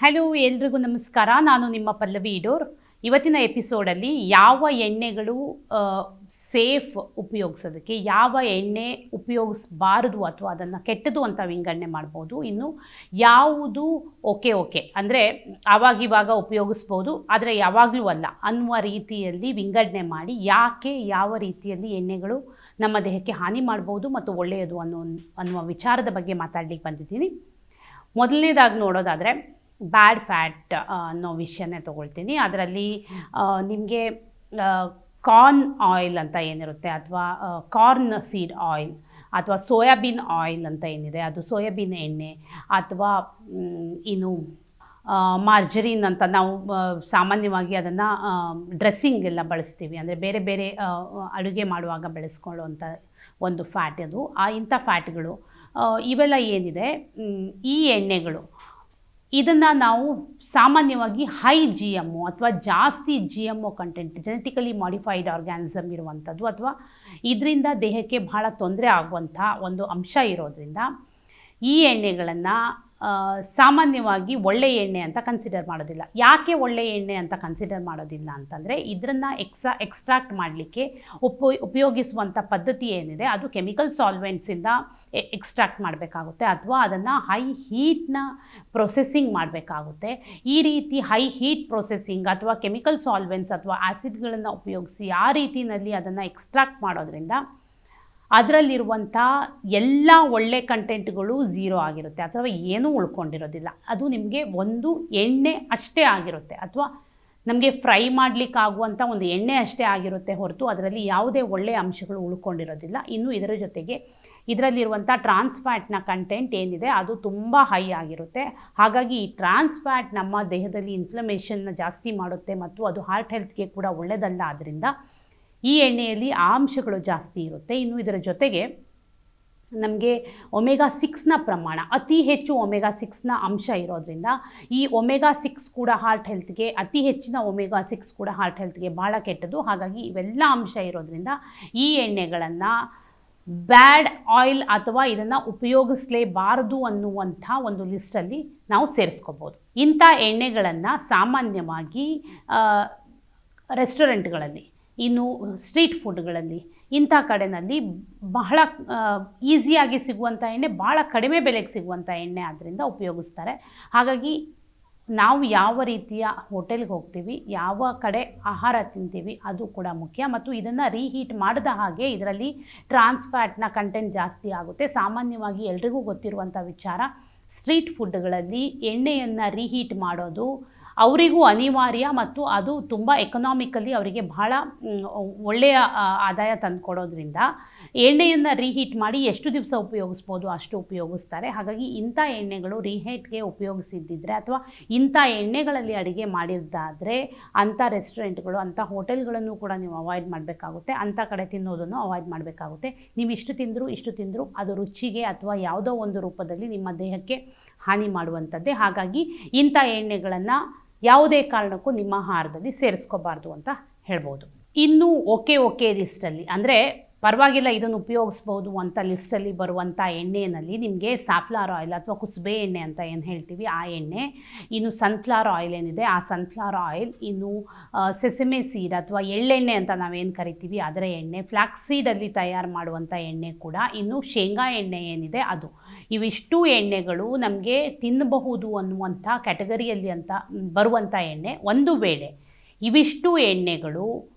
Hello, ಎಲ್ರಿಗೂ ನಮಸ್ಕಾರ. ನಾನು ನಿಮ್ಮ ಪಲ್ಲವಿ ಇಡೋರ್ ಇವತ್ತಿನ ಎಪಿಸೋಡಲ್ಲಿ ಯಾವ ಎಣ್ಣೆಗಳು ಸೇಫ್ ಉಪಯೋಗಿಸೋದಕ್ಕೆ, ಯಾವ ಎಣ್ಣೆ ಉಪಯೋಗಿಸಬಾರದು ಅಥವಾ ಅದನ್ನು ಕೆಟ್ಟದು ಅಂತ ವಿಂಗಡಣೆ ಮಾಡ್ಬೋದು, ಇನ್ನು ಯಾವುದು ಓಕೆ ಓಕೆ. ಅಂದರೆ ಆವಾಗಿವಾಗ ಉಪಯೋಗಿಸ್ಬೋದು, ಆದರೆ ಯಾವಾಗಲೂ ಅಲ್ಲ. ಅನ್ನುವ ರೀತಿಯಲ್ಲಿ ವಿಂಗಡಣೆ ಮಾಡಿ ಯಾಕೆ, ಯಾವ ರೀತಿಯಲ್ಲಿ ಎಣ್ಣೆಗಳು ನಮ್ಮ ದೇಹಕ್ಕೆ ಹಾನಿ ಮಾಡ್ಬೋದು ಮತ್ತು ಒಳ್ಳೆಯದು ಅನ್ನೋ, ಅನ್ನುವ ವಿಚಾರದ ಬಗ್ಗೆ ಮಾತಾಡಲಿಕ್ಕೆ ಬಂದಿದ್ದೀನಿ. ಮೊದಲನೇದಾಗಿ ನೋಡೋದಾದರೆ ಬ್ಯಾಡ್ ಫ್ಯಾಟ್ ಅನ್ನೋ ವಿಷಯನೇ ತೊಗೊಳ್ತೀನಿ. ಅದರಲ್ಲಿ ನಿಮಗೆ ಕಾರ್ನ್ ಆಯಿಲ್ ಅಂತ ಏನಿರುತ್ತೆ ಅಥವಾ ಕಾರ್ನ್ ಸೀಡ್ ಆಯಿಲ್ ಅಥವಾ ಸೋಯಾಬೀನ್ ಆಯಿಲ್ ಅಂತ ಏನಿದೆ ಅದು ಸೋಯಾಬೀನ್ ಎಣ್ಣೆ ಅಥವಾ ಇನ್ನು ಮಾರ್ಜರಿನ್ ಅಂತ ನಾವು ಸಾಮಾನ್ಯವಾಗಿ ಅದನ್ನು ಡ್ರೆಸ್ಸಿಂಗ್ ಎಲ್ಲ ಬಳಸ್ತೀವಿ. ಅಂದರೆ ಬೇರೆ ಬೇರೆ ಅಡುಗೆ ಮಾಡುವಾಗ ಬೆಳೆಸ್ಕೊಳ್ಳುವಂಥ ಒಂದು ಫ್ಯಾಟ್ ಅದು. ಆ ಇಂಥ ಫ್ಯಾಟ್ಗಳು ಇವೆಲ್ಲ ಏನಿದೆ ಈ ಎಣ್ಣೆಗಳು. ಇದನ್ನು ನಾವು ಸಾಮಾನ್ಯವಾಗಿ ಹೈ ಜಿ ಎಮ್ಮು ಅಥವಾ ಜಾಸ್ತಿ G M O content genetically modified organism ಇರುವಂಥದ್ದು ಅಥವಾ ಇದರಿಂದ ದೇಹಕ್ಕೆ ಬಹಳ ತೊಂದರೆ ಆಗುವಂಥ ಒಂದು ಅಂಶ ಇರೋದ್ರಿಂದ ಈ ಎಣ್ಣೆಗಳನ್ನು ಸಾಮಾನ್ಯವಾಗಿ ಒಳ್ಳೆಯ ಎಣ್ಣೆ ಅಂತ ಕನ್ಸಿಡರ್ ಮಾಡೋದಿಲ್ಲ. ಯಾಕೆ ಒಳ್ಳೆಯ ಎಣ್ಣೆ ಅಂತ ಕನ್ಸಿಡರ್ ಮಾಡೋದಿಲ್ಲ ಅಂತಂದರೆ ಇದನ್ನು ಎಕ್ಸಾ ಎಕ್ಸ್ಟ್ರಾಕ್ಟ್ ಮಾಡಲಿಕ್ಕೆ ಉಪ ಉಪಯೋಗಿಸುವಂಥ ಪದ್ಧತಿ ಏನಿದೆ ಅದು ಕೆಮಿಕಲ್ ಸಾಲ್ವೆಂಟ್ಸಿಂದ ಎಕ್ಸ್ಟ್ರಾಕ್ಟ್ ಮಾಡಬೇಕಾಗುತ್ತೆ ಅಥವಾ ಅದನ್ನು ಹೈ ಹೀಟ್ನ ಪ್ರೊಸೆಸಿಂಗ್ ಮಾಡಬೇಕಾಗುತ್ತೆ. ಈ ರೀತಿ ಹೈ ಹೀಟ್ ಪ್ರೊಸೆಸಿಂಗ್ ಅಥವಾ ಕೆಮಿಕಲ್ ಸಾಲ್ವೆಂಟ್ಸ್ ಅಥವಾ ಆ್ಯಸಿಡ್ಗಳನ್ನು ಉಪಯೋಗಿಸಿ ಆ ರೀತಿಯಲ್ಲಿ ಅದನ್ನು ಎಕ್ಸ್ಟ್ರಾಕ್ಟ್ ಮಾಡೋದ್ರಿಂದ ಅದರಲ್ಲಿರುವಂಥ ಎಲ್ಲ ಒಳ್ಳೆ ಕಂಟೆಂಟ್ಗಳು ಝೀರೋ ಆಗಿರುತ್ತೆ. ಅಥವಾ ಏನೂ ಉಳ್ಕೊಂಡಿರೋದಿಲ್ಲ. ಅದು ನಿಮಗೆ ಒಂದು ಎಣ್ಣೆ ಅಷ್ಟೇ ಆಗಿರುತ್ತೆ. ಅಥವಾ ನಮಗೆ ಫ್ರೈ ಮಾಡಲಿಕ್ಕಾಗುವಂಥ ಒಂದು ಎಣ್ಣೆ ಅಷ್ಟೇ ಆಗಿರುತ್ತೆ ಹೊರತು ಅದರಲ್ಲಿ ಯಾವುದೇ ಒಳ್ಳೆಯ ಅಂಶಗಳು ಉಳ್ಕೊಂಡಿರೋದಿಲ್ಲ. ಇನ್ನು ಇದರ ಜೊತೆಗೆ ಇದರಲ್ಲಿರುವಂಥ ಟ್ರಾನ್ಸ್ ಫ್ಯಾಟ್ನ ಕಂಟೆಂಟ್ ಏನಿದೆ, ಅದು ತುಂಬ ಹೈ ಆಗಿರುತ್ತೆ. ಹಾಗಾಗಿ ಈ ಟ್ರಾನ್ಸ್ ಫ್ಯಾಟ್ ನಮ್ಮ ದೇಹದಲ್ಲಿ ಇನ್ಫ್ಲಮೇಷನ್ನ ಜಾಸ್ತಿ ಮಾಡುತ್ತೆ ಮತ್ತು ಅದು ಹಾರ್ಟ್ ಹೆಲ್ತ್ಗೆ ಕೂಡ ಒಳ್ಳೆಯದಲ್ಲ ಆದ್ದರಿಂದ ಈ ಎಣ್ಣೆಯಲ್ಲಿ ಆಂಶಗಳು ಜಾಸ್ತಿ ಇರುತ್ತೆ. ಇನ್ನು ಇದರ ಜೊತೆಗೆ ನಮಗೆ ಒಮೆಗಾ ಸಿಕ್ಸ್ನ ಪ್ರಮಾಣ, ಅತಿ ಹೆಚ್ಚು ಒಮೆಗಾ ಸಿಕ್ಸ್ನ ಅಂಶ ಇರೋದ್ರಿಂದ ಈ ಒಮೆಗಾ ಸಿಕ್ಸ್ ಕೂಡ ಹಾರ್ಟ್ ಹೆಲ್ತ್ಗೆ ಅತಿ ಹೆಚ್ಚಿನ ಒಮೆಗಾ ಸಿಕ್ಸ್ ಕೂಡ ಹಾರ್ಟ್ ಹೆಲ್ತ್ಗೆ ಭಾಳ ಕೆಟ್ಟದು ಹಾಗಾಗಿ ಇವೆಲ್ಲ ಅಂಶ ಇರೋದ್ರಿಂದ ಈ ಎಣ್ಣೆಗಳನ್ನು ಬ್ಯಾಡ್ ಆಯಿಲ್ ಅಥವಾ ಇದನ್ನು ಉಪಯೋಗಿಸಲೇಬಾರದು ಅನ್ನುವಂಥ ಒಂದು ಲಿಸ್ಟಲ್ಲಿ ನಾವು ಸೇರಿಸ್ಕೋಬೋದು. ಇಂಥ ಎಣ್ಣೆಗಳನ್ನು ಸಾಮಾನ್ಯವಾಗಿ ರೆಸ್ಟೋರೆಂಟ್ಗಳಲ್ಲಿ ಇನ್ನು ಸ್ಟ್ರೀಟ್ ಫುಡ್ಗಳಲ್ಲಿ ಇಂಥ ಕಡೆನಲ್ಲಿ ಬಹಳ ಈಸಿಯಾಗಿ ಸಿಗುವಂಥ ಎಣ್ಣೆ ಭಾಳ ಕಡಿಮೆ ಬೆಲೆಗೆ ಸಿಗುವಂಥ ಎಣ್ಣೆ ಆದ್ದರಿಂದ ಉಪಯೋಗಿಸ್ತಾರೆ. ಹಾಗಾಗಿ ನಾವು ಯಾವ ರೀತಿಯ ಹೋಟೆಲ್ಗೆ ಹೋಗ್ತೀವಿ, ಯಾವ ಕಡೆ ಆಹಾರ ತಿಂತೀವಿ, ಅದು ಕೂಡ ಮುಖ್ಯ. ಮತ್ತು ಇದನ್ನು ರೀಹೀಟ್ ಮಾಡಿದ ಹಾಗೆ ಇದರಲ್ಲಿ ಟ್ರಾನ್ಸ್ ಫ್ಯಾಟ್ನ ಕಂಟೆಂಟ್ ಜಾಸ್ತಿ ಆಗುತ್ತೆ. ಸಾಮಾನ್ಯವಾಗಿ ಎಲ್ರಿಗೂ ಗೊತ್ತಿರುವಂಥ ವಿಚಾರ ಸ್ಟ್ರೀಟ್ ಫುಡ್ಗಳಲ್ಲಿ ಎಣ್ಣೆಯನ್ನು ರೀಹೀಟ್ ಮಾಡೋದು ಅವರಿಗೂ ಅನಿವಾರ್ಯ ಮತ್ತು ಅದು ತುಂಬ ಎಕನಾಮಿಕಲಿ ಅವರಿಗೆ ಬಹಳ ಒಳ್ಳೆಯ ಆದಾಯ ತಂದುಕೊಡೋದ್ರಿಂದ ಎಣ್ಣೆಯನ್ನು ರೀಹೀಟ್ ಮಾಡಿ ಎಷ್ಟು ದಿವಸ ಉಪಯೋಗಿಸ್ಬೋದು ಅಷ್ಟು ಉಪಯೋಗಿಸ್ತಾರೆ. ಹಾಗಾಗಿ ಇಂಥ ಎಣ್ಣೆಗಳು ರೀಹೀಟ್ಗೆ ಉಪಯೋಗಿಸಿದ್ದಿದ್ರೆ ಅಥವಾ ಇಂಥ ಎಣ್ಣೆಗಳಲ್ಲಿ ಅಡುಗೆ ಮಾಡಿದ್ದಾದರೆ ಅಂಥ ರೆಸ್ಟೋರೆಂಟ್ಗಳು ಅಂಥ ಹೋಟೆಲ್ಗಳನ್ನು ಕೂಡ ನೀವು ಅವಾಯ್ಡ್ ಮಾಡಬೇಕಾಗುತ್ತೆ. ಅಂಥ ಕಡೆ ತಿನ್ನೋದನ್ನು ಅವಾಯ್ಡ್ ಮಾಡಬೇಕಾಗುತ್ತೆ. ನೀವು ಇಷ್ಟು ತಿಂದರೂ ಇಷ್ಟು ತಿಂದರೂ ಅದು ರುಚಿಗೆ ಅಥವಾ ಯಾವುದೋ ಒಂದು ರೂಪದಲ್ಲಿ ನಿಮ್ಮ ದೇಹಕ್ಕೆ ಹಾನಿ ಮಾಡುವಂಥದ್ದೇ. ಹಾಗಾಗಿ ಇಂಥ ಎಣ್ಣೆಗಳನ್ನು ಯಾವುದೇ ಕಾರಣಕ್ಕೂ ನಿಮ್ಮ ಆಹಾರದಲ್ಲಿ ಸೇರಿಸ್ಕೋಬಾರ್ದು ಅಂತ ಹೇಳ್ಬೋದು. ಇನ್ನು ಓಕೆ ಓಕೆ ಲಿಸ್ಟಲ್ಲಿ ಅಂದರೆ ಪರವಾಗಿಲ್ಲ ಇದನ್ನು ಉಪಯೋಗಿಸ್ಬೋದು ಅಂತ ಲಿಸ್ಟಲ್ಲಿ ಬರುವಂಥ ಎಣ್ಣೆಯಲ್ಲಿ ನಿಮಗೆ ಸಾಫ್ಲಾರ್ ಆಯಿಲ್ ಅಥವಾ ಕುಸುಬೆ ಎಣ್ಣೆ ಅಂತ ಏನು ಹೇಳ್ತೀವಿ, ಆ ಎಣ್ಣೆ. ಇನ್ನು ಸನ್ಫ್ಲವರ್ ಆಯಿಲ್ ಏನಿದೆ, ಆ ಸನ್ಫ್ಲವರ್ ಆಯಿಲ್, ಇನ್ನು ಸೆಸೆಮೆ ಸೀಡ್ ಅಥವಾ ಎಳ್ಳೆಣ್ಣೆ ಅಂತ ನಾವೇನು ಕರಿತೀವಿ, ಅದರ ಎಣ್ಣೆ. ಫ್ಲಾಕ್ಸ್ ಸೀಡಲ್ಲಿ ತಯಾರು ಮಾಡುವಂಥ ಎಣ್ಣೆ ಕೂಡ, ಇನ್ನು ಶೇಂಗಾ ಎಣ್ಣೆ ಏನಿದೆ ಅದು. ಇವಿಷ್ಟು ಎಣ್ಣೆಗಳು ನಮಗೆ ತಿನ್ನಬಹುದು ಅನ್ನುವಂಥ ಕ್ಯಾಟಗರಿಯಲ್ಲಿ ಅಂತ, ಬರುವಂಥ ಎಣ್ಣೆ ಒಂದು ವೇಳೆ. ಇವಿಷ್ಟು ಎಣ್ಣೆಗಳು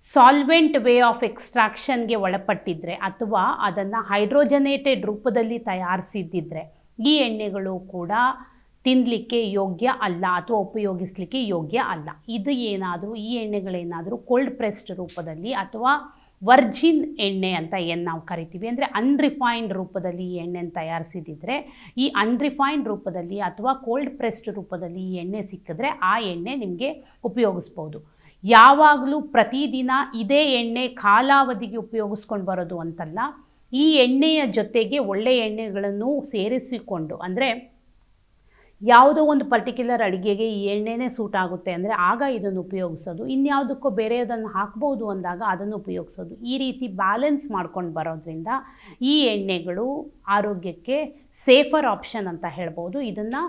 ಸಾಲ್ವೆಂಟ್ ವೇ ಆಫ್ ಎಕ್ಸ್ಟ್ರಾಕ್ಷನ್ಗೆ ಒಳಪಟ್ಟಿದ್ದರೆ ಅಥವಾ ಅದನ್ನು ಹೈಡ್ರೋಜನೇಟೆಡ್ ರೂಪದಲ್ಲಿ ತಯಾರಿಸಿದ್ದಿದ್ರೆ ಈ ಎಣ್ಣೆಗಳು ಕೂಡ ತಿನ್ನಲಿಕ್ಕೆ ಯೋಗ್ಯ ಅಲ್ಲ ಅಥವಾ ಉಪಯೋಗಿಸಲಿಕ್ಕೆ ಯೋಗ್ಯ ಅಲ್ಲ. ಇದು ಏನಾದರೂ, ಈ ಎಣ್ಣೆಗಳೇನಾದರೂ ಕೋಲ್ಡ್ ಪ್ರೆಸ್ಡ್ ರೂಪದಲ್ಲಿ ಅಥವಾ ವರ್ಜಿನ್ ಎಣ್ಣೆ ಅಂತ ಏನು ನಾವು ಕರಿತೀವಿ ಅಂದರೆ ಅನ್ರಿಫೈನ್ಡ್ ರೂಪದಲ್ಲಿ ಈ ಎಣ್ಣೆನ ತಯಾರಿಸಿದ್ದಿದ್ರೆ ಈ ಅನ್ರಿಫೈನ್ಡ್ ರೂಪದಲ್ಲಿ ಅಥವಾ ಕೋಲ್ಡ್ ಪ್ರೆಸ್ಡ್ ರೂಪದಲ್ಲಿ ಈ ಎಣ್ಣೆ ಸಿಕ್ಕಿದ್ರೆ ಆ ಎಣ್ಣೆ ನಿಮಗೆ ಉಪಯೋಗಿಸ್ಬೋದು. ಯಾವಾಗಲೂ ಪ್ರತಿದಿನ ಇದೇ ಎಣ್ಣೆ ಕಾಲಾವಧಿಗೆ ಉಪಯೋಗಿಸ್ಕೊಂಡು ಬರೋದು ಅಂತಲ್ಲ, ಈ ಎಣ್ಣೆಯ ಜೊತೆಗೆ ಒಳ್ಳೆಯ ಎಣ್ಣೆಗಳನ್ನು ಸೇರಿಸಿಕೊಂಡು, ಅಂದರೆ ಯಾವುದೋ ಒಂದು ಪರ್ಟಿಕ್ಯುಲರ್ ಅಡುಗೆಗೆ ಈ ಎಣ್ಣೆನೇ ಸೂಟ್ ಆಗುತ್ತೆ ಅಂದರೆ ಆಗ ಇದನ್ನು ಉಪಯೋಗಿಸೋದು. ಇನ್ಯಾವುದಕ್ಕೂ ಬೇರೆ ಅದನ್ನು ಹಾಕ್ಬೋದು ಅಂದಾಗ ಅದನ್ನು ಉಪಯೋಗಿಸೋದು. ಈ ರೀತಿ ಬ್ಯಾಲೆನ್ಸ್ ಮಾಡ್ಕೊಂಡು ಬರೋದ್ರಿಂದ ಈ ಎಣ್ಣೆಗಳು ಆರೋಗ್ಯಕ್ಕೆ ಸೇಫರ್ ಆಪ್ಷನ್ ಅಂತ ಹೇಳ್ಬೋದು. ಇದನ್ನು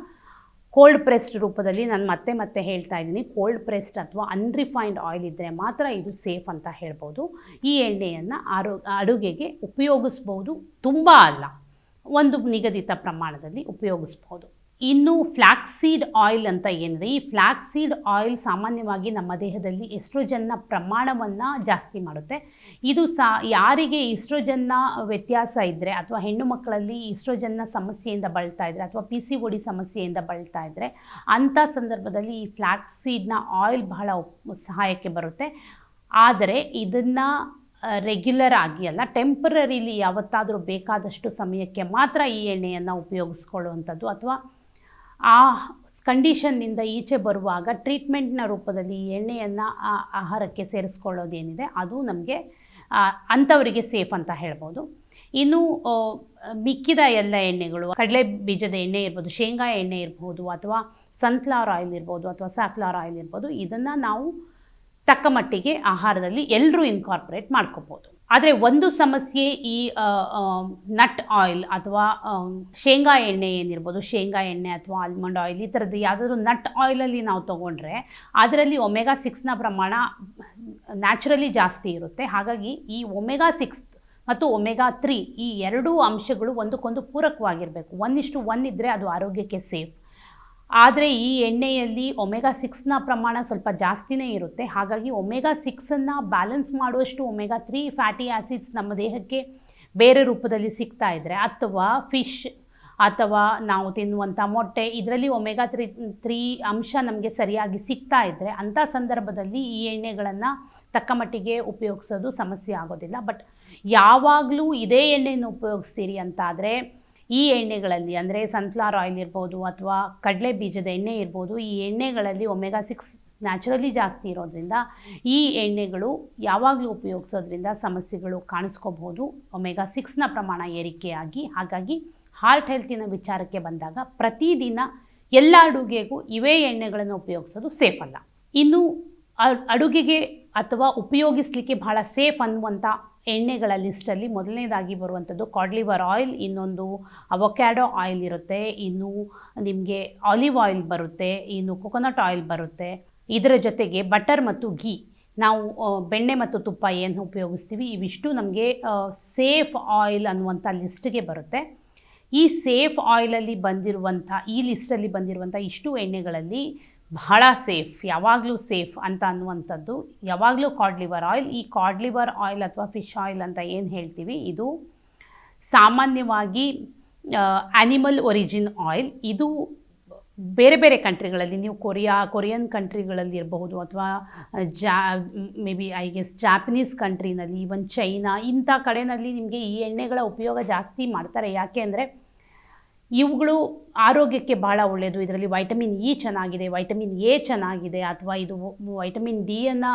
ಕೋಲ್ಡ್ ಪ್ರೆಸ್ಡ್ ರೂಪದಲ್ಲಿ ನಾನು ಮತ್ತೆ ಮತ್ತೆ ಹೇಳ್ತಾ ಇದ್ದೀನಿ. ಕೋಲ್ಡ್ ಪ್ರೆಸ್ಡ್ ಅಥವಾ ಅನ್ರಿಫೈನ್ಡ್ ಆಯಿಲ್ ಇದ್ದರೆ ಮಾತ್ರ ಇದು ಸೇಫ್ ಅಂತ ಹೇಳ್ಬೋದು. ಈ ಎಣ್ಣೆಯನ್ನು ಆರೋ, ಅಡುಗೆಗೆ ಉಪಯೋಗಿಸ್ಬೋದು. ತುಂಬ ಅಲ್ಲ. ಒಂದು ನಿಗದಿತ ಪ್ರಮಾಣದಲ್ಲಿ ಉಪಯೋಗಿಸ್ಬೋದು. ಇನ್ನು ಫ್ಲ್ಯಾಕ್ಸೀಡ್ ಆಯಿಲ್ ಅಂತ ಏನಿದೆ, ಈ ಫ್ಲ್ಯಾಕ್ಸೀಡ್ ಆಯಿಲ್ ಸಾಮಾನ್ಯವಾಗಿ ನಮ್ಮ ದೇಹದಲ್ಲಿ ಎಸ್ಟ್ರೋಜನ್ನ ಪ್ರಮಾಣವನ್ನು ಜಾಸ್ತಿ ಮಾಡುತ್ತೆ. ಇದು ಸಾ, ಯಾರಿಗೆ ಈಸ್ಟ್ರೋಜನ್ನ ವ್ಯತ್ಯಾಸ ಇದ್ದರೆ ಅಥವಾ ಹೆಣ್ಣು ಮಕ್ಕಳಲ್ಲಿ ಈಸ್ಟ್ರೋಜನ್ನ ಸಮಸ್ಯೆಯಿಂದ ಬಳಲ್ತಾ ಇದ್ದರೆ ಅಥವಾ ಪಿ ಸಿ ಒಡಿ ಸಮಸ್ಯೆಯಿಂದ ಬಳಲ್ತಾ ಇದ್ದರೆ ಅಂಥ ಸಂದರ್ಭದಲ್ಲಿ ಈ ಫ್ಲ್ಯಾಕ್ಸೀಡ್ನ ಆಯಿಲ್ ಬಹಳ ಸಹಾಯಕ್ಕೆ ಬರುತ್ತೆ. ಆದರೆ ಇದನ್ನು ರೆಗ್ಯುಲರ್ ಆಗಿ ಅಲ್ಲ, ಟೆಂಪರರಿಲಿ ಯಾವತ್ತಾದರೂ ಬೇಕಾದಷ್ಟು ಸಮಯಕ್ಕೆ ಮಾತ್ರ ಈ ಎಣ್ಣೆಯನ್ನು ಉಪಯೋಗಿಸ್ಕೊಳ್ಳುವಂಥದ್ದು ಅಥವಾ ಆ ಕಂಡೀಷನ್ನಿಂದ ಈಚೆ ಬರುವಾಗ ಟ್ರೀಟ್ಮೆಂಟ್ನ ರೂಪದಲ್ಲಿ ಎಣ್ಣೆಯನ್ನು ಆಹಾರಕ್ಕೆ ಸೇರಿಸ್ಕೊಳ್ಳೋದೇನಿದೆ, ಅದು ನಮಗೆ ಅಂಥವರಿಗೆ ಸೇಫ್ ಅಂತ ಹೇಳ್ಬೋದು. ಇನ್ನು ಮಿಕ್ಕಿದ ಎಲ್ಲ ಎಣ್ಣೆಗಳು, ಕಡಲೆ ಬೀಜದ ಎಣ್ಣೆ ಇರ್ಬೋದು, ಶೇಂಗಾ ಎಣ್ಣೆ ಇರ್ಬೋದು, ಅಥವಾ ಸನ್ಫ್ಲವರ್ ಆಯಿಲ್ ಇರ್ಬೋದು, ಅಥವಾ ಸ್ಯಾಫ್ಲವರ್ ಆಯಿಲ್ ಇರ್ಬೋದು, ಇದನ್ನು ನಾವು ತಕ್ಕ ಮಟ್ಟಿಗೆ ಆಹಾರದಲ್ಲಿ ಎಲ್ಲರೂ ಇನ್ಕಾರ್ಪೊರೇಟ್ ಮಾಡ್ಕೋಬೋದು. ಆದರೆ ಒಂದು ಸಮಸ್ಯೆ ಈ ನಟ್ ಆಯಿಲ್ ಅಥವಾ ಶೇಂಗಾ ಎಣ್ಣೆ ಏನಿರ್ಬೋದು, ಶೇಂಗಾ ಎಣ್ಣೆ ಅಥವಾ ಆಲ್ಮಂಡ್ ಆಯಿಲ್ ಈ ಥರದ್ದು ಯಾವುದಾದ್ರೂ ನಟ್ ಆಯಿಲಲ್ಲಿ ನಾವು ತೊಗೊಂಡ್ರೆ ಅದರಲ್ಲಿ ಒಮೆಗಾ ಸಿಕ್ಸ್ನ ಪ್ರಮಾಣ ನ್ಯಾಚುರಲಿ ಜಾಸ್ತಿ ಇರುತ್ತೆ. ಹಾಗಾಗಿ ಈ ಒಮೆಗಾ ಸಿಕ್ಸ್ ಮತ್ತು ಒಮೆಗಾ ತ್ರೀ ಈ ಎರಡೂ ಅಂಶಗಳು ಒಂದಕ್ಕೊಂದು ಪೂರಕವಾಗಿರಬೇಕು. ಒನ್ ಇಷ್ಟು ಒನ್ ಇದ್ದರೆ ಅದು ಆರೋಗ್ಯಕ್ಕೆ ಸೇಫ್ ಆದರೆ ಈ ಎಣ್ಣೆಯಲ್ಲಿ ಒಮೆಗಾ ಸಿಕ್ಸ್ನ ಪ್ರಮಾಣ ಸ್ವಲ್ಪ ಜಾಸ್ತಿನೇ ಇರುತ್ತೆ. ಹಾಗಾಗಿ ಒಮೆಗಾ ಸಿಕ್ಸನ್ನು ಬ್ಯಾಲೆನ್ಸ್ ಮಾಡುವಷ್ಟು ಒಮೆಗಾ ತ್ರೀ ಫ್ಯಾಟಿ ಆ್ಯಸಿಡ್ಸ್ ನಮ್ಮ ದೇಹಕ್ಕೆ ಬೇರೆ ರೂಪದಲ್ಲಿ ಸಿಗ್ತಾ ಇದ್ದರೆ ಅಥವಾ ಫಿಶ್ ಅಥವಾ ನಾವು ತಿನ್ನುವಂಥ ಮೊಟ್ಟೆ ಇದರಲ್ಲಿ ಒಮೆಗಾ ತ್ರೀ ತ್ರೀ ಅಂಶ ನಮಗೆ ಸರಿಯಾಗಿ ಸಿಗ್ತಾ ಇದ್ದರೆ ಅಂಥ ಸಂದರ್ಭದಲ್ಲಿ ಈ ಎಣ್ಣೆಗಳನ್ನು ತಕ್ಕ ಮಟ್ಟಿಗೆ ಉಪಯೋಗಿಸೋದು ಸಮಸ್ಯೆ ಆಗೋದಿಲ್ಲ. ಬಟ್ ಯಾವಾಗಲೂ ಇದೇ ಎಣ್ಣೆಯನ್ನು ಉಪಯೋಗಿಸ್ತೀರಿ ಅಂತಾದರೆ ಈ ಎಣ್ಣೆಗಳಲ್ಲಿ, ಅಂದರೆ ಸನ್ಫ್ಲವರ್ ಆಯಿಲ್ ಇರ್ಬೋದು ಅಥವಾ ಕಡಲೆ ಬೀಜದ ಎಣ್ಣೆ ಇರ್ಬೋದು, ಈ ಎಣ್ಣೆಗಳಲ್ಲಿ ಒಮೆಗಾ ಸಿಕ್ಸ್ ನ್ಯಾಚುರಲಿ ಜಾಸ್ತಿ ಇರೋದ್ರಿಂದ ಈ ಎಣ್ಣೆಗಳು ಯಾವಾಗಲೂ ಉಪಯೋಗಿಸೋದ್ರಿಂದ ಸಮಸ್ಯೆಗಳು ಕಾಣಿಸ್ಕೋಬಹುದು. ಒಮೆಗಾ ಸಿಕ್ಸ್ನ ಪ್ರಮಾಣ ಏರಿಕೆಯಾಗಿ, ಹಾಗಾಗಿ ಹಾರ್ಟ್ ಹೆಲ್ತಿನ ವಿಚಾರಕ್ಕೆ ಬಂದಾಗ ಪ್ರತಿದಿನ ಎಲ್ಲ ಅಡುಗೆಗೂ ಇವೇ ಎಣ್ಣೆಗಳನ್ನು ಉಪಯೋಗಿಸೋದು ಸೇಫ್ ಅಲ್ಲ. ಇನ್ನು ಅಡುಗೆಗೆ ಅಥವಾ ಉಪಯೋಗಿಸಲಿಕ್ಕೆ ಬಹಳ ಸೇಫ್ ಅನ್ನುವಂಥ ಎಣ್ಣೆಗಳ ಲಿಸ್ಟಲ್ಲಿ ಮೊದಲನೇದಾಗಿ ಬರುವಂಥದ್ದು ಕಾಡ್ಲಿವರ್ ಆಯಿಲ್ ಇನ್ನೊಂದು ಅವಕ್ಯಾಡೋ ಆಯಿಲ್ ಇರುತ್ತೆ, ಇನ್ನು ನಿಮಗೆ ಆಲಿವ್ ಆಯಿಲ್ ಬರುತ್ತೆ, ಇನ್ನು ಕೊಕೊನಟ್ ಆಯಿಲ್ ಬರುತ್ತೆ. ಇದರ ಜೊತೆಗೆ ಬಟರ್ ಮತ್ತು ಘೀ ನಾವು ಬೆಣ್ಣೆ ಮತ್ತು ತುಪ್ಪ ಏನು ಉಪಯೋಗಿಸ್ತೀವಿ? ಇವಿಷ್ಟು ನಮಗೆ ಸೇಫ್ ಆಯಿಲ್ ಅನ್ನುವಂಥ ಲಿಸ್ಟ್ಗೆ ಬರುತ್ತೆ. ಈ ಸೇಫ್ ಆಯಿಲಲ್ಲಿ ಬಂದಿರುವಂಥ, ಈ ಲಿಸ್ಟಲ್ಲಿ ಬಂದಿರುವಂಥ ಇಷ್ಟು ಎಣ್ಣೆಗಳಲ್ಲಿ ಬಹಳ ಸೇಫ್, ಯಾವಾಗಲೂ ಸೇಫ್ ಅಂತ ಅನ್ನುವಂಥದ್ದು. ಯಾವಾಗಲೂ ಕಾಡ್ ಲಿವರ್ ಆಯಿಲ್ ಈ ಕಾಡ್ ಲಿವರ್ ಆಯಿಲ್ ಅಥವಾ ಫಿಶ್ ಆಯಿಲ್ ಅಂತ ಏನು ಹೇಳ್ತೀವಿ? ಇದು ಸಾಮಾನ್ಯವಾಗಿ ಆ್ಯನಿಮಲ್ ಒರಿಜಿನ್ ಆಯಿಲ್ ಇದು ಬೇರೆ ಬೇರೆ ಕಂಟ್ರಿಗಳಲ್ಲಿ, ನೀವು ಕೊರಿಯಾ, ಕೊರಿಯನ್ ಕಂಟ್ರಿಗಳಲ್ಲಿ ಇರಬಹುದು ಅಥವಾ ಜಾ, maybe I guess Japanese ಕಂಟ್ರಿನಲ್ಲಿ, ಈವನ್ ಚೈನಾ, ಇಂಥ ಕಡೆಯಲ್ಲಿ ನಿಮಗೆ ಈ ಎಣ್ಣೆಗಳ ಉಪಯೋಗ ಜಾಸ್ತಿ ಮಾಡ್ತಾರೆ. ಯಾಕೆ ಅಂದರೆ ಇವುಗಳು ಆರೋಗ್ಯಕ್ಕೆ ಭಾಳ ಒಳ್ಳೆಯದು ಇದರಲ್ಲಿ ವೈಟಮಿನ್ ಇ ಚೆನ್ನಾಗಿದೆ ವೈಟಮಿನ್ ಎ ಚೆನ್ನಾಗಿದೆ ಅಥವಾ ಇದು ವೈಟಮಿನ್ ಡಿಯನ್ನು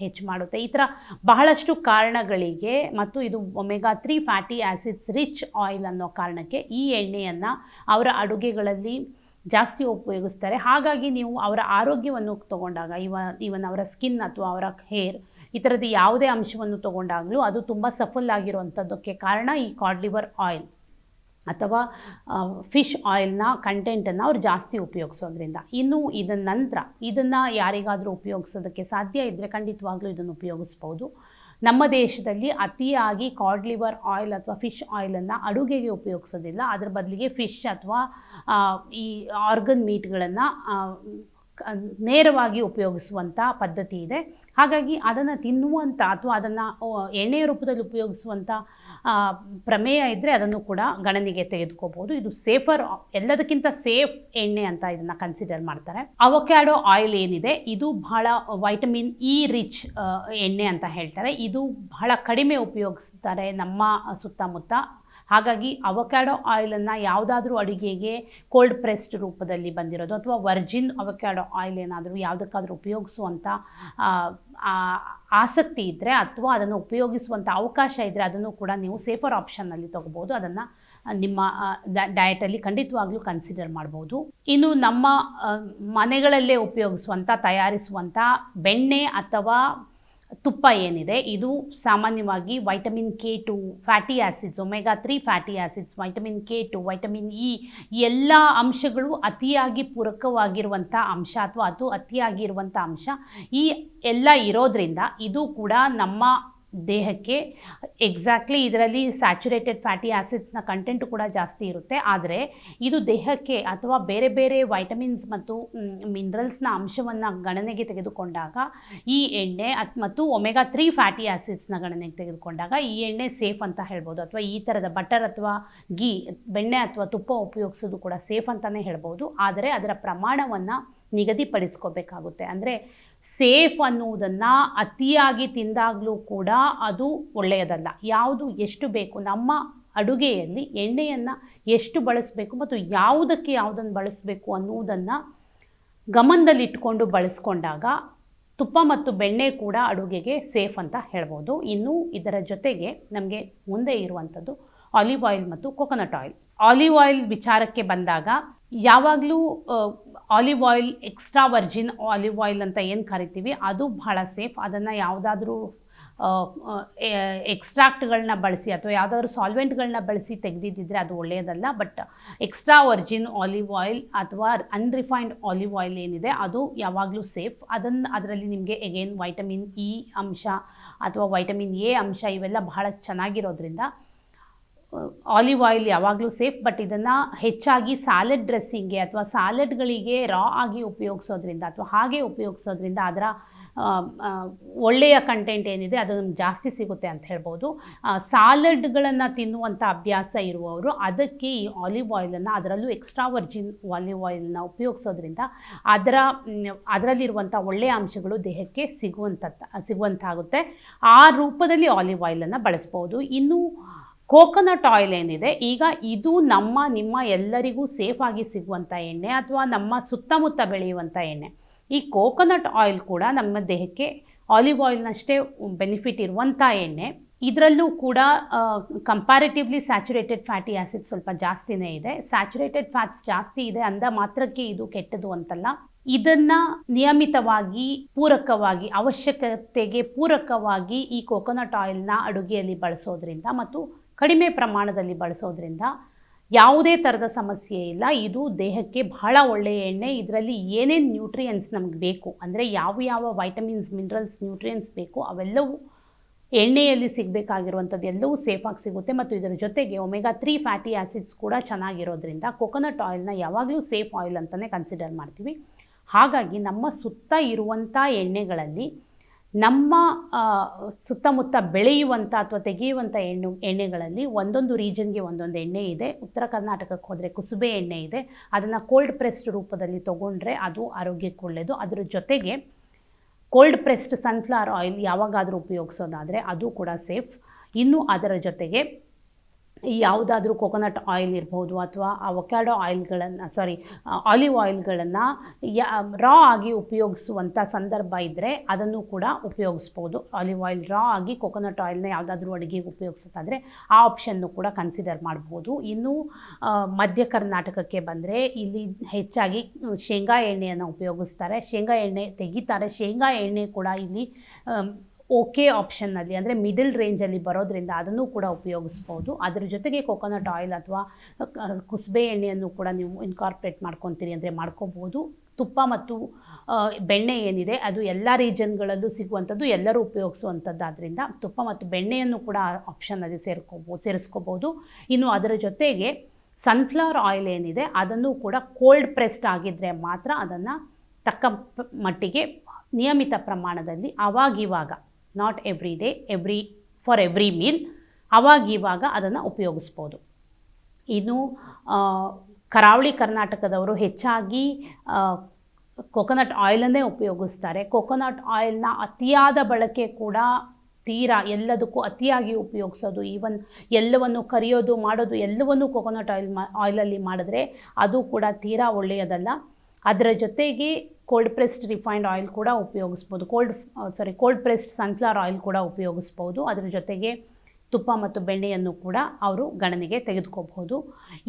ಹೆಚ್ಚು ಮಾಡುತ್ತೆ. ಈ ಥರ ಬಹಳಷ್ಟು ಕಾರಣಗಳಿಗೆ ಮತ್ತು ಇದು omega three fatty acids rich oil ಅನ್ನೋ ಕಾರಣಕ್ಕೆ ಈ ಎಣ್ಣೆಯನ್ನು ಅವರ ಅಡುಗೆಗಳಲ್ಲಿ ಜಾಸ್ತಿ ಉಪಯೋಗಿಸ್ತಾರೆ. ಹಾಗಾಗಿ ನೀವು ಅವರ ಆರೋಗ್ಯವನ್ನು ತಗೊಂಡಾಗ, ಇವ ಇವನ್ ಅವರ ಸ್ಕಿನ್ ಅಥವಾ ಅವರ ಹೇರ್ ಈ ಥರದ್ದು ಯಾವುದೇ ಅಂಶವನ್ನು ತಗೊಂಡಾಗಲೂ ಅದು ತುಂಬ ಸಫಲ್ ಆಗಿರುವಂಥದ್ದಕ್ಕೆ ಕಾರಣ ಈ ಕಾಡ್ ಲಿವರ್ ಆಯಿಲ್ ಅಥವಾ ಫಿಶ್ ಆಯಿಲ್ನ ಕಂಟೆಂಟನ್ನು ಅವ್ರು ಜಾಸ್ತಿ ಉಪಯೋಗಿಸೋದ್ರಿಂದ. ಇನ್ನು ಇದನ್ನ ನಂತರ, ಇದನ್ನು ಯಾರಿಗಾದರೂ ಉಪಯೋಗಿಸೋದಕ್ಕೆ ಸಾಧ್ಯ ಇದ್ದರೆ ಖಂಡಿತವಾಗ್ಲೂ ಇದನ್ನು ಉಪಯೋಗಿಸ್ಬೋದು. ನಮ್ಮ ದೇಶದಲ್ಲಿ ಅತಿಯಾಗಿ ಕಾಡ್ ಲಿವರ್ ಆಯಿಲ್ ಅಥವಾ ಫಿಶ್ ಆಯಿಲನ್ನು ಅಡುಗೆಗೆ ಉಪಯೋಗಿಸೋದಿಲ್ಲ. ಅದರ ಬದಲಿಗೆ ಫಿಶ್ ಅಥವಾ ಈ ಆರ್ಗನ್ ಮೀಟ್ಗಳನ್ನು ನೇರವಾಗಿ ಉಪಯೋಗಿಸುವಂಥ ಪದ್ಧತಿ ಇದೆ. ಹಾಗಾಗಿ ಅದನ್ನು ತಿನ್ನುವಂಥ ಅಥವಾ ಅದನ್ನು ಎಣ್ಣೆಯ ರೂಪದಲ್ಲಿ ಉಪಯೋಗಿಸುವಂಥ ಪ್ರಮೇಯ ಇದ್ದರೆ ಅದನ್ನು ಕೂಡ ಗಣನೆಗೆ ತೆಗೆದುಕೋಬೋದು. ಇದು ಸೇಫರ್ ಎಲ್ಲದಕ್ಕಿಂತ ಸೇಫ್ ಎಣ್ಣೆ ಅಂತ ಇದನ್ನು ಕನ್ಸಿಡರ್ ಮಾಡ್ತಾರೆ. ಅವಕ್ಯಾಡೋ ಆಯಿಲ್ ಏನಿದೆ, ಇದು ಬಹಳ ವೈಟಮಿನ್ ಇ ರಿಚ್ ಎಣ್ಣೆ ಅಂತ ಹೇಳ್ತಾರೆ. ಇದು ಬಹಳ ಕಡಿಮೆ ಉಪಯೋಗಿಸ್ತಾರೆ ನಮ್ಮ ಸುತ್ತಮುತ್ತ ಹಾಗಾಗಿ ಅವಕ್ಯಾಡೋ ಆಯಿಲನ್ನು ಯಾವುದಾದ್ರೂ ಅಡುಗೆಗೆ ಕೋಲ್ಡ್ ಪ್ರೆಸ್ಡ್ ರೂಪದಲ್ಲಿ ಬಂದಿರೋದು ಅಥವಾ ವರ್ಜಿನ್ ಅವಕ್ಯಾಡೋ ಆಯಿಲ್ ಏನಾದರೂ ಯಾವುದಕ್ಕಾದರೂ ಉಪಯೋಗಿಸುವಂಥ ಆಸಕ್ತಿ ಇದ್ದರೆ ಅಥವಾ ಅದನ್ನು ಉಪಯೋಗಿಸುವಂಥ ಅವಕಾಶ ಇದ್ದರೆ ಅದನ್ನು ಕೂಡ ನೀವು ಸೇಫರ್ ಆಪ್ಷನ್ನಲ್ಲಿ ತೊಗೋಬೋದು ಅದನ್ನು ನಿಮ್ಮ ಡಯಟಲ್ಲಿ ಖಂಡಿತವಾಗ್ಲೂ ಕನ್ಸಿಡರ್ ಮಾಡ್ಬೋದು. ಇನ್ನು ನಮ್ಮ ಮನೆಗಳಲ್ಲೇ ಉಪಯೋಗಿಸುವಂಥ ತಯಾರಿಸುವಂಥ ಬೆಣ್ಣೆ ಅಥವಾ ತುಪ್ಪ ಏನಿದೆ, ಇದು ಸಾಮಾನ್ಯವಾಗಿ vitamin K two fatty acids omega three fatty acids vitamin K two vitamin E ಎಲ್ಲ ಅಂಶಗಳು ಅತಿಯಾಗಿ ಪೂರಕವಾಗಿರುವಂಥ ಅಂಶ ಅಥವಾ ಅದು ಅತಿಯಾಗಿರುವಂಥ ಅಂಶ ಈ ಎಲ್ಲ ಇರೋದರಿಂದ ಇದು ಕೂಡ ನಮ್ಮ ದೇಹಕ್ಕೆ ಎಕ್ಸಾಕ್ಟ್ಲಿ ಇದರಲ್ಲಿ ಸ್ಯಾಚುರೇಟೆಡ್ ಫ್ಯಾಟಿ ಆ್ಯಸಿಡ್ಸ್ನ ಕಂಟೆಂಟ್ ಕೂಡ ಜಾಸ್ತಿ ಇರುತ್ತೆ. ಆದರೆ ಇದು ದೇಹಕ್ಕೆ ಅಥವಾ ಬೇರೆ ಬೇರೆ ವೈಟಮಿನ್ಸ್ ಮತ್ತು ಮಿನರಲ್ಸ್ನ ಅಂಶವನ್ನು ಗಣನೆಗೆ ತೆಗೆದುಕೊಂಡಾಗ ಈ ಎಣ್ಣೆ ಅತ್, ಮತ್ತು ಒಮೆಗಾ ತ್ರೀ ಫ್ಯಾಟಿ ಆ್ಯಸಿಡ್ಸ್ನ ಗಣನೆಗೆ ತೆಗೆದುಕೊಂಡಾಗ ಈ ಎಣ್ಣೆ ಸೇಫ್ ಅಂತ ಹೇಳ್ಬೋದು. ಅಥವಾ ಈ ಥರದ ಬಟರ್ ಅಥವಾ ಗೀ ಬೆಣ್ಣೆ ಅಥವಾ ತುಪ್ಪ ಉಪಯೋಗಿಸೋದು ಕೂಡ ಸೇಫ್ ಅಂತಲೇ ಹೇಳ್ಬೋದು. ಆದರೆ ಅದರ ಪ್ರಮಾಣವನ್ನು ನಿಗದಿಪಡಿಸ್ಕೋಬೇಕಾಗುತ್ತೆ. ಅಂದರೆ ಸೇಫ್ ಅನ್ನುವುದನ್ನು ಅತಿಯಾಗಿ ತಿಂದಾಗಲೂ ಕೂಡ ಅದು ಒಳ್ಳೆಯದಲ್ಲ. ಯಾವುದು ಎಷ್ಟು ಬೇಕು, ನಮ್ಮ ಅಡುಗೆಯಲ್ಲಿ ಎಣ್ಣೆಯನ್ನು ಎಷ್ಟು ಬಳಸಬೇಕು ಮತ್ತು ಯಾವುದಕ್ಕೆ ಯಾವುದನ್ನು ಬಳಸಬೇಕು ಅನ್ನುವುದನ್ನು ಗಮನದಲ್ಲಿಟ್ಟುಕೊಂಡು ಬಳಸ್ಕೊಂಡಾಗ ತುಪ್ಪ ಮತ್ತು ಬೆಣ್ಣೆ ಕೂಡ ಅಡುಗೆಗೆ ಸೇಫ್ ಅಂತ ಹೇಳ್ಬೋದು. ಇನ್ನು ಇದರ ಜೊತೆಗೆ ನಮಗೆ ಮುಂದೆ ಇರುವಂಥದ್ದು ಆಲಿವ್ ಆಯಿಲ್ ಮತ್ತು ಕೊಕೊನಟ್ ಆಯಿಲ್ ಆಲಿವ್ ಆಯಿಲ್ ವಿಚಾರಕ್ಕೆ ಬಂದಾಗ ಯಾವಾಗಲೂ olive oil, extra virgin olive oil ಅಂತ ಏನು ಕರಿತೀವಿ, ಅದು ಬಹಳ ಸೇಫ್. ಅದನ್ನು ಯಾವುದಾದ್ರೂ ಎಕ್ಸ್ಟ್ರಾಕ್ಟ್ಗಳನ್ನ ಬಳಸಿ ಅಥವಾ ಯಾವುದಾದ್ರೂ ಸಾಲ್ವೆಂಟ್ಗಳನ್ನ ಬಳಸಿ ತೆಗೆದಿದ್ದಿದ್ರೆ ಅದು ಒಳ್ಳೆಯದಲ್ಲ. But extra virgin olive oil ಅಥವಾ ಅನ್ರಿಫೈನ್ಡ್ ಆಲಿವ್ ಆಯಿಲ್ ಏನಿದೆ, ಅದು ಯಾವಾಗಲೂ ಸೇಫ್. ಅದನ್ನು, ಅದರಲ್ಲಿ ನಿಮಗೆ ಎಗೇನ್ ವೈಟಮಿನ್ ಇ ಅಂಶ ಅಥವಾ ವೈಟಮಿನ್ ಎ ಅಂಶ ಇವೆಲ್ಲ ಬಹಳ ಚೆನ್ನಾಗಿರೋದ್ರಿಂದ ಆಲಿವ್ ಆಯಿಲ್ ಯಾವಾಗಲೂ ಸೇಫ್, ಬಟ್ ಇದನ್ನು ಹೆಚ್ಚಾಗಿ ಸ್ಯಾಲೆಡ್ ಡ್ರೆಸ್ಸಿಂಗ್ಗೆ ಅಥವಾ ಸ್ಯಾಲೆಡ್ಗಳಿಗೆ ರಾ ಆಗಿ ಉಪಯೋಗಿಸೋದ್ರಿಂದ ಅಥವಾ ಹಾಗೆ ಉಪಯೋಗಿಸೋದ್ರಿಂದ ಅದರ ಒಳ್ಳೆಯ ಕಂಟೆಂಟ್ ಏನಿದೆ ಅದು ನಮ್ಗೆ ಜಾಸ್ತಿ ಸಿಗುತ್ತೆ ಅಂತ ಹೇಳ್ಬೋದು. ಸಾಲಡ್ಗಳನ್ನು ತಿನ್ನುವಂಥ ಅಭ್ಯಾಸ ಇರುವವರು ಅದಕ್ಕೆ ಈ ಆಲಿವ್ ಆಯಿಲನ್ನು ಅದರಲ್ಲೂ ಎಕ್ಸ್ಟ್ರಾ ವರ್ಜಿನ್ ಆಲಿವ್ ಆಯಿಲ್ನ ಉಪಯೋಗಿಸೋದ್ರಿಂದ ಅದರ ಅದರಲ್ಲಿರುವಂಥ ಒಳ್ಳೆಯ ಅಂಶಗಳು ದೇಹಕ್ಕೆ ಸಿಗುವಂಥ ಸಿಗುವಂತಾಗುತ್ತೆ. ಆ ರೂಪದಲ್ಲಿ ಆಲಿವ್ ಆಯಿಲನ್ನು ಬಳಸ್ಬೋದು. ಇನ್ನು ಕೋಕೋನಟ್ ಆಯಿಲ್ ಏನಿದೆ, ಈಗ ಇದು ನಮ್ಮ, ನಿಮ್ಮ ಎಲ್ಲರಿಗೂ ಸೇಫ್ ಆಗಿ ಸಿಗುವಂಥ ಎಣ್ಣೆ ಅಥವಾ ನಮ್ಮ ಸುತ್ತಮುತ್ತ ಬೆಳೆಯುವಂಥ ಎಣ್ಣೆ. ಈ ಕೋಕೋನಟ್ ಆಯಿಲ್ ಕೂಡ ನಮ್ಮ ದೇಹಕ್ಕೆ ಆಲಿವ್ ಆಯಿಲ್ನಷ್ಟೇ ಬೆನಿಫಿಟ್ ಇರುವಂಥ ಎಣ್ಣೆ. ಇದರಲ್ಲೂ ಕೂಡ ಕಂಪ್ಯಾರಿಟಿವ್ಲಿ ಸ್ಯಾಚುರೇಟೆಡ್ ಫ್ಯಾಟಿ ಆ್ಯಸಿಡ್ ಸ್ವಲ್ಪ ಜಾಸ್ತಿನೇ ಇದೆ. ಸ್ಯಾಚುರೇಟೆಡ್ ಫ್ಯಾಟ್ಸ್ ಜಾಸ್ತಿ ಇದೆ ಅಂದ ಮಾತ್ರಕ್ಕೆ ಇದು ಕೆಟ್ಟದು ಅಂತಲ್ಲ. ಇದನ್ನ ನಿಯಮಿತವಾಗಿ, ಪೂರಕವಾಗಿ, ಅವಶ್ಯಕತೆಗೆ ಪೂರಕವಾಗಿ ಈ ಕೋಕೋನಟ್ ಆಯಿಲ್ನ ಅಡುಗೆಯಲ್ಲಿ ಬಳಸೋದ್ರಿಂದ ಮತ್ತು ಕಡಿಮೆ ಪ್ರಮಾಣದಲ್ಲಿ ಬಳಸೋದ್ರಿಂದ ಯಾವುದೇ ಥರದ ಸಮಸ್ಯೆ ಇಲ್ಲ. ಇದು ದೇಹಕ್ಕೆ ಬಹಳ ಒಳ್ಳೆಯ ಎಣ್ಣೆ. ಇದರಲ್ಲಿ ಏನೇನು ನ್ಯೂಟ್ರಿಯೆಂಟ್ಸ್ ನಮಗೆ ಬೇಕು? ಅಂದರೆ ಯಾವ ಯಾವ ವೈಟಮಿನ್ಸ್ ಮಿನರಲ್ಸ್ ನ್ಯೂಟ್ರಿಯೆಂಟ್ಸ್ ಬೇಕು? ಅವೆಲ್ಲವೂ ಎಣ್ಣೆಯಲ್ಲಿ ಸಿಗಬೇಕಾಗಿರುವಂಥದ್ದು ಎಲ್ಲವೂ ಸೇಫಾಗಿ ಸಿಗುತ್ತೆ. ಮತ್ತು ಇದರ ಜೊತೆಗೆ ಒಮೆಗಾ ತ್ರೀ ಫ್ಯಾಟಿ ಆ್ಯಸಿಡ್ಸ್ ಕೂಡ ಚೆನ್ನಾಗಿರೋದ್ರಿಂದ ಕೊಕೊನಟ್ ಆಯಿಲ್ನ ಯಾವಾಗಲೂ ಸೇಫ್ ಆಯಿಲ್ ಅಂತಲೇ ಕನ್ಸಿಡರ್ ಮಾಡ್ತೀವಿ. ಹಾಗಾಗಿ ನಮ್ಮ ಸುತ್ತ ಇರುವಂಥ ಎಣ್ಣೆಗಳಲ್ಲಿ ನಮ್ಮ ಸುತ್ತಮುತ್ತ ಬೆಳೆಯುವಂಥ ಅಥವಾ ತೆಗೆಯುವಂಥ ಎಣ್ಣೆ, ಎಣ್ಣೆಗಳಲ್ಲಿ ಒಂದೊಂದು ರೀಜನ್ಗೆ ಒಂದೊಂದು ಎಣ್ಣೆ ಇದೆ. ಉತ್ತರ ಕರ್ನಾಟಕಕ್ಕೆ ಹೋದರೆ ಕುಸುಬೆ ಎಣ್ಣೆ ಇದೆ. ಅದನ್ನು ಕೋಲ್ಡ್ ಪ್ರೆಸ್ಡ್ ರೂಪದಲ್ಲಿ ತೊಗೊಂಡ್ರೆ ಅದು ಆರೋಗ್ಯಕ್ಕೆ ಒಳ್ಳೆಯದು ಅದರ ಜೊತೆಗೆ ಕೋಲ್ಡ್ ಪ್ರೆಸ್ಡ್ ಸನ್ಫ್ಲವರ್ ಆಯಿಲ್ ಯಾವಾಗಾದರೂ ಉಪಯೋಗಿಸೋದಾದರೆ ಅದು ಕೂಡ ಸೇಫ್ ಇನ್ನು ಅದರ ಜೊತೆಗೆ ಯಾವುದಾದ್ರೂ ಕೊಕೊನಟ್ ಆಯಿಲ್ ಇರ್ಬೋದು ಅಥವಾ ಅವಕ್ಯಾಡೋ ಆಯಿಲ್ಗಳನ್ನು ಸಾರಿ ಆಲಿವ್ ಆಯಿಲ್ಗಳನ್ನು ಯಾ ರಾ ಆಗಿ ಉಪಯೋಗಿಸುವಂಥ ಸಂದರ್ಭ ಇದ್ದರೆ ಅದನ್ನು ಕೂಡ ಉಪಯೋಗಿಸ್ಬೋದು. ಆಲಿವ್ ಆಯಿಲ್ ರಾ ಆಗಿ ಕೊಕೊನಟ್ ಆಯಿಲ್ನ ಯಾವುದಾದ್ರೂ ಅಡುಗೆಗೆ ಉಪಯೋಗಿಸೋದಾದರೆ ಆ ಆಪ್ಷನ್ನು ಕೂಡ ಕನ್ಸಿಡರ್ ಮಾಡ್ಬೋದು. ಇನ್ನೂ ಮಧ್ಯ ಕರ್ನಾಟಕಕ್ಕೆ ಬಂದರೆ ಇಲ್ಲಿ ಹೆಚ್ಚಾಗಿ ಶೇಂಗಾ ಎಣ್ಣೆಯನ್ನು ಉಪಯೋಗಿಸ್ತಾರೆ. ಶೇಂಗಾ ಎಣ್ಣೆ ತೆಗಿತಾರೆ. ಶೇಂಗಾ ಎಣ್ಣೆ ಕೂಡ ಇಲ್ಲಿ ಓಕೆ ಆಪ್ಷನ್ನಲ್ಲಿ ಅಂದರೆ ಮಿಡಲ್ ರೇಂಜಲ್ಲಿ ಬರೋದ್ರಿಂದ ಅದನ್ನು ಕೂಡ ಉಪಯೋಗಿಸ್ಬೋದು. ಅದರ ಜೊತೆಗೆ ಕೊಕೊನಟ್ ಆಯಿಲ್ ಅಥವಾ ಕುಸುಬೆ ಎಣ್ಣೆಯನ್ನು ಕೂಡ ನೀವು ಇನ್ಕಾರ್ಪೊರೇಟ್ ಮಾಡ್ಕೊತೀರಿ ಅಂದರೆ ಮಾಡ್ಕೋಬೋದು. ತುಪ್ಪ ಮತ್ತು ಬೆಣ್ಣೆ ಏನಿದೆ, ಅದು ಎಲ್ಲ ರೀಜನ್ಗಳಲ್ಲೂ ಸಿಗುವಂಥದ್ದು, ಎಲ್ಲರೂ ಉಪಯೋಗಿಸುವಂಥದ್ದಾದ್ರಿಂದ ತುಪ್ಪ ಮತ್ತು ಬೆಣ್ಣೆಯನ್ನು ಕೂಡ ಆಪ್ಷನ್ನಲ್ಲಿ ಸೇರ್ಕೋಬೋದು ಸೇರಿಸ್ಕೋಬೋದು. ಇನ್ನು ಅದರ ಜೊತೆಗೆ ಸನ್ಫ್ಲವರ್ ಆಯಿಲ್ ಏನಿದೆ, ಅದನ್ನು ಕೂಡ ಕೋಲ್ಡ್ ಪ್ರೆಸ್ಡ್ ಆಗಿದ್ದರೆ ಮಾತ್ರ ಅದನ್ನು ತಕ್ಕ ಮಟ್ಟಿಗೆ ನಿಯಮಿತ ಪ್ರಮಾಣದಲ್ಲಿ ಅವಾಗಿವಾಗ not every day every for every meal ಅವಾಗಿವಾಗ ಅದನ್ನು ಉಪಯೋಗಿಸ್ಬೋದು. ಇನ್ನು ಕರಾವಳಿ ಕರ್ನಾಟಕದವರು ಹೆಚ್ಚಾಗಿ ಕೊಕೊನಟ್ ಆಯಿಲನ್ನೇ ಉಪಯೋಗಿಸ್ತಾರೆ. ಕೊಕೊನಟ್ ಆಯಿಲ್ನ ಅತಿಯಾದ ಬಳಕೆ ಕೂಡ ತೀರಾ ಎಲ್ಲದಕ್ಕೂ ಅತಿಯಾಗಿ ಉಪಯೋಗಿಸೋದು. ಈವನ್ ಎಲ್ಲವನ್ನು ಕರಿಯೋದು, ಮಾಡೋದು, ಎಲ್ಲವನ್ನು ಕೊಕೊನಟ್ ಆಯಿಲ್ ಮಾ ಆಯಿಲಲ್ಲಿ ಮಾಡಿದ್ರೆ ಅದು ಕೂಡ ತೀರಾ ಒಳ್ಳೆಯದಲ್ಲ. ಅದರ ಜೊತೆಗೆ ಕೋಲ್ಡ್ ಪ್ರೆಸ್ಡ್ ರಿಫೈನ್ಡ್ ಆಯಿಲ್ ಕೂಡ ಉಪಯೋಗಿಸ್ಬೋದು. Cold sorry cold pressed sunflower oil ಕೂಡ ಉಪಯೋಗಿಸ್ಬೋದು. ಅದರ ಜೊತೆಗೆ ತುಪ್ಪ ಮತ್ತು ಬೆಣ್ಣೆಯನ್ನು ಕೂಡ ಅವರು ಗಣನೆಗೆ ತೆಗೆದುಕೋಬಹುದು.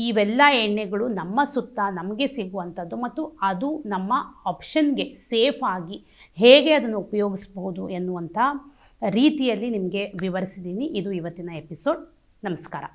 ಇವೆಲ್ಲ ಎಣ್ಣೆಗಳು ನಮ್ಮ ಸುತ್ತ ನಮಗೆ ಸಿಗುವಂಥದ್ದು ಮತ್ತು ಅದು ನಮ್ಮ ಆಪ್ಷನ್ಗೆ ಸೇಫ್ ಆಗಿ ಹೇಗೆ ಅದನ್ನು ಉಪಯೋಗಿಸ್ಬೋದು ಎನ್ನುವಂಥ ರೀತಿಯಲ್ಲಿ ನಿಮಗೆ ವಿವರಿಸಿದ್ದೀನಿ. ಇದು ಇವತ್ತಿನ ಎಪಿಸೋಡ್ ನಮಸ್ಕಾರ.